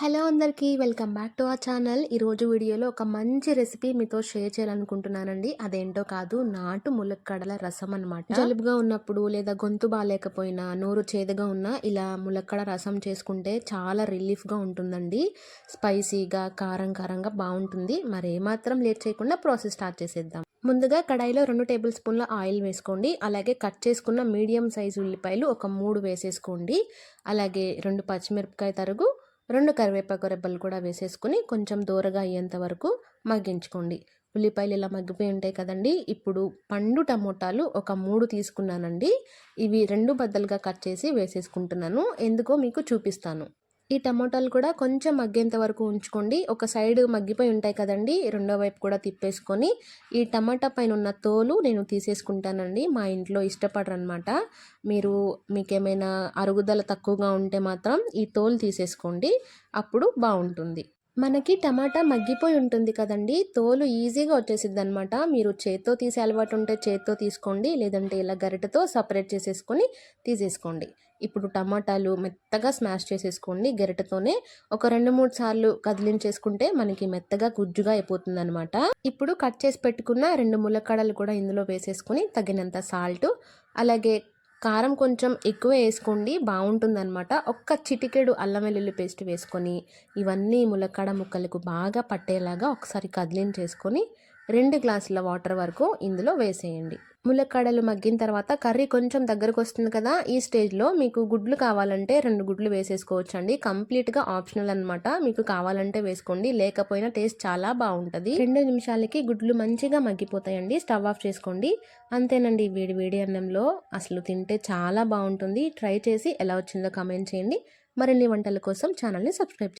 Hello అందరికీ welcome back to our channel. ఈరోజు వీడియోలో ఒక మంచి రెసిపీ మీతో షేర్ చేయాలనుకుంటున్నానండి. అదేంటో కాదు నాటు ములక్కడల రసం అనమాట జలుబుగా ఉన్నప్పుడు లేదా గొంతు బాగాలేకపోయినా నోరు చేదుగా ఉన్నా ఇలా ములక్కడ రసం చేసుకుంటే చాలా రిలీఫ్గా ఉంటుందండి. స్పైసీగా కారం కారంగా బాగుంటుంది. మరేమాత్రం లేట్ చేయకుండా ప్రాసెస్ స్టార్ట్ చేసేద్దాం. ముందుగా కడాయిలో రెండు టేబుల్ స్పూన్ల ఆయిల్ వేసుకోండి. అలాగే కట్ చేసుకున్న మీడియం సైజు ఉల్లిపాయలు ఒక మూడు వేసేసుకోండి. అలాగే రెండు పచ్చిమిరపకాయ తరుగు రెండు కరివేపాకు రెబ్బలు కూడా వేసేసుకుని కొంచెం దూరగా అయ్యేంత వరకు మగ్గించుకోండి. ఉల్లిపాయలు ఇలా మగ్గిపోయి ఉంటాయి కదండి ఇప్పుడు పండు టమోటాలు ఒక మూడు తీసుకున్నానండి. ఇవి రెండు బద్దలుగా కట్ చేసి వేసేసుకుంటున్నాను. ఎందుకో మీకు చూపిస్తాను. ఈ టమోటాలు కూడా కొంచెం మగ్గేంత వరకు ఉంచుకోండి. ఒక సైడ్ మగ్గిపోయి ఉంటాయి కదండి. రెండో వైపు కూడా తిప్పేసుకొని ఈ టమాటా పైన ఉన్న తోలు నేను తీసేసుకుంటానండి. మా ఇంట్లో ఇష్టపడరు అనమాట మీరు మీకేమైనా అరుగుదల తక్కువగా ఉంటే మాత్రం ఈ తోలు తీసేసుకోండి. అప్పుడు బాగుంటుంది. మనకి టమాటా మగ్గిపోయి ఉంటుంది కదండి. తోలు ఈజీగా వచ్చేసిద్ది అనమాట మీరు చేత్తో తీసే అలవాటు ఉంటే చేత్తో తీసుకోండి. లేదంటే ఇలా గరిటతో సపరేట్ చేసేసుకొని తీసేసుకోండి. ఇప్పుడు టమాటాలు మెత్తగా స్మాష్ చేసేసుకోండి. గరిటతోనే ఒక రెండు మూడు సార్లు కదిలించేసుకుంటే మనకి మెత్తగా గుజ్జుగా అయిపోతుంది అనమాట ఇప్పుడు కట్ చేసి పెట్టుకున్న రెండు ములక్కడలు కూడా ఇందులో వేసేసుకొని తగినంత సాల్ట్ అలాగే కారం కొంచెం ఎక్కువ వేసుకోండి బాగుంటుందన్నమాట. ఒక్క చిటికెడు అల్లం వెల్లుల్లి పేస్ట్ వేసుకొని ఇవన్నీ ములక్కడ ముక్కలకు బాగా పట్టేలాగా ఒకసారి కదిలించేసుకొని రెండు గ్లాసుల వాటర్ వరకు ఇందులో వేసేయండి. ములక్కాడలు మగ్గిన తర్వాత కర్రీ కొంచెం దగ్గరకు వస్తుంది కదా ఈ స్టేజ్లో మీకు గుడ్లు కావాలంటే రెండు గుడ్లు వేసేసుకోవచ్చు అండి కంప్లీట్గా ఆప్షనల్ అనమాట మీకు కావాలంటే వేసుకోండి. లేకపోయినా టేస్ట్ చాలా బాగుంటుంది. రెండు నిమిషాలకి గుడ్లు మంచిగా మగ్గిపోతాయండి. స్టవ్ ఆఫ్ చేసుకోండి. అంతేనండి వేడి వేడి అన్నంలో. అసలు తింటే చాలా బాగుంటుంది. ట్రై చేసి ఎలా వచ్చిందో కమెంట్ చేయండి. మరిన్ని వంటల కోసం ఛానల్ని సబ్స్క్రైబ్